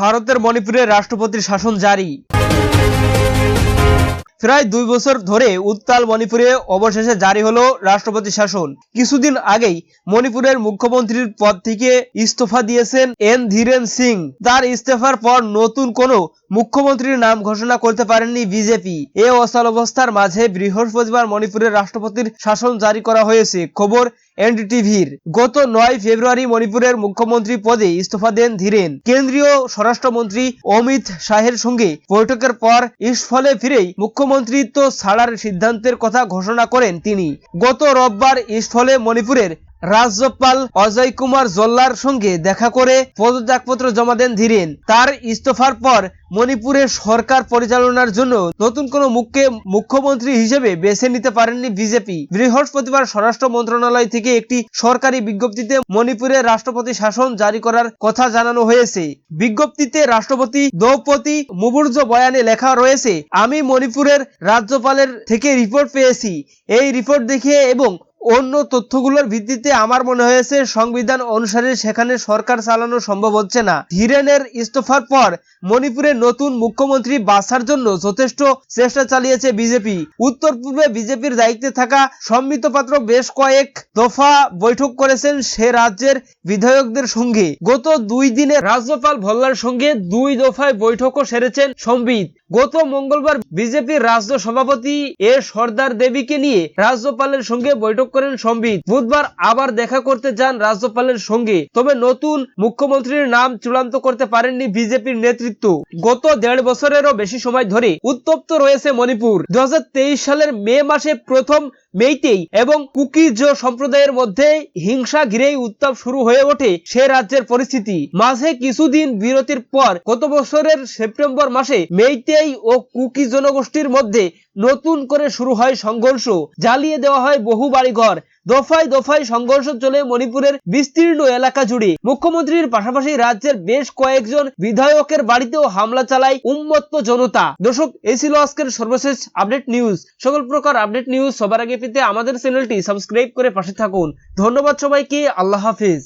ভারতের মণিপুরে রাষ্ট্রপতির শাসন জারি। প্রায় দুই বছর ধরে উত্তাল মণিপুরে অবশেষে জারি হলো রাষ্ট্রপতি শাসন। কিছুদিন আগেই মণিপুরের মুখ্যমন্ত্রীর পদ থেকে ইস্তফা দিয়েছেন এন ধীরেন সিং। তার ইস্তফার পর নতুন কোনো মুখ্যমন্ত্রীর নাম ঘোষণা করতে পারেননি বিজেপি। এ অচল অবস্থার মাঝে বৃহস্পতিবার মণিপুরের রাষ্ট্রপতির শাসন জারি করা হয়েছে, খবর এনডিটিভির। গত নয় ফেব্রুয়ারি মণিপুরের মুখ্যমন্ত্রী পদে ইস্তফা দেন ধীরেন। কেন্দ্রীয় স্বরাষ্ট্রমন্ত্রী অমিত শাহের সঙ্গে বৈঠকের পর ইস্ফলে ফিরেই মুখ্যমন্ত্রিত্ব ছাড়ার সিদ্ধান্তের কথা ঘোষণা করেন তিনি। গত রোববার ইস্ফলে মণিপুরের রাজ্যপাল অজয় কুমার জল্লার সঙ্গে দেখা করে পদত্যাগপত্র জমা দেন ধীরেন। তার ইস্তফার পর মণিপুরের সরকার পরিচালনার জন্য নতুন কোন মুখকে মুখ্যমন্ত্রী হিসেবে বেছে নিতে পারেননি বিজেপি। বৃহস্পতিবার স্বরাষ্ট্র মন্ত্রণালয় থেকে একটি সরকারি বিজ্ঞপ্তিতে মণিপুরের রাষ্ট্রপতি শাসন জারি করার কথা জানানো হয়েছে। বিজ্ঞপ্তিতে রাষ্ট্রপতি দ্রৌপদী মুবুর্জ বয়ানে লেখা রয়েছে, আমি মণিপুরের রাজ্যপালের থেকে রিপোর্ট পেয়েছি। এই রিপোর্ট দেখে এবং অন্য তথ্যগুলোর ভিত্তিতে আমার মনে হয়েছে সংবিধান অনুসারে সেখানে সরকার চালানো সম্ভব হচ্ছে না। ধীরেনের ইস্তফার পর মণিপুরের নতুন মুখ্যমন্ত্রী বাছার জন্য যথেষ্ট চেষ্টা চালিয়েছে বিজেপি। উত্তর পূর্বে বিজেপির দায়িত্বে থাকা সম্মিত পাত্র বেশ কয়েক দফা বৈঠক করেছেন সে রাজ্যের বিধায়কদের সঙ্গে। গত দুই দিনে রাজ্যপাল ভল্লার সঙ্গে দুই দফায় বৈঠকও সেরেছেন সম্বিত। গত মঙ্গলবার বিজেপির রাজ্য সভাপতি এ সর্দার দেবীকে নিয়ে রাজ্যপালের সঙ্গে বৈঠক করেন সম্বিত। বুধবার আবার দেখা করতে যান রাজ্যপালের সঙ্গে। তবে নতুন মুখ্যমন্ত্রীর নাম চূড়ান্ত করতে পারেননি বিজেপির নেতৃত্ব। গত দেড় বছরেরও বেশি সময় ধরে উত্তপ্ত রয়েছে মণিপুর। দুই হাজার তেইশ সালের মে মাসে প্রথম মেইতেই এবং কুকিজ সম্প্রদায়ের মধ্যে হিংসা ঘিরেই উত্তাপ শুরু হয়ে ওঠে সে রাজ্যের পরিস্থিতি। মাঝে কিছুদিন বিরতির পর গত বছরের সেপ্টেম্বর মাসে মেইতেই ও কুকি জনগোষ্ঠীর মধ্যে নতুন করে শুরু হয় সংঘর্ষ। জ্বালিয়ে দেওয়া হয় বহু বাড়িঘর। দফায় দফায় সংঘর্ষ চলে মণিপুরের বিস্তীর্ণ এলাকা জুড়ে। মুখ্যমন্ত্রীর পাশাপাশি রাজ্যের বেশ কয়েকজন বিধায়কের বাড়িতেও হামলা চালায় উন্মত্ত জনতা। দর্শক, এই ছিল আজকের সর্বশেষ আপডেট নিউজ। সকল প্রকার আপডেট নিউজ সবার আগে পেতে আমাদের চ্যানেলটি সাবস্ক্রাইব করে পাশে থাকুন। ধন্যবাদ সবাইকে, আল্লাহ হাফিজ।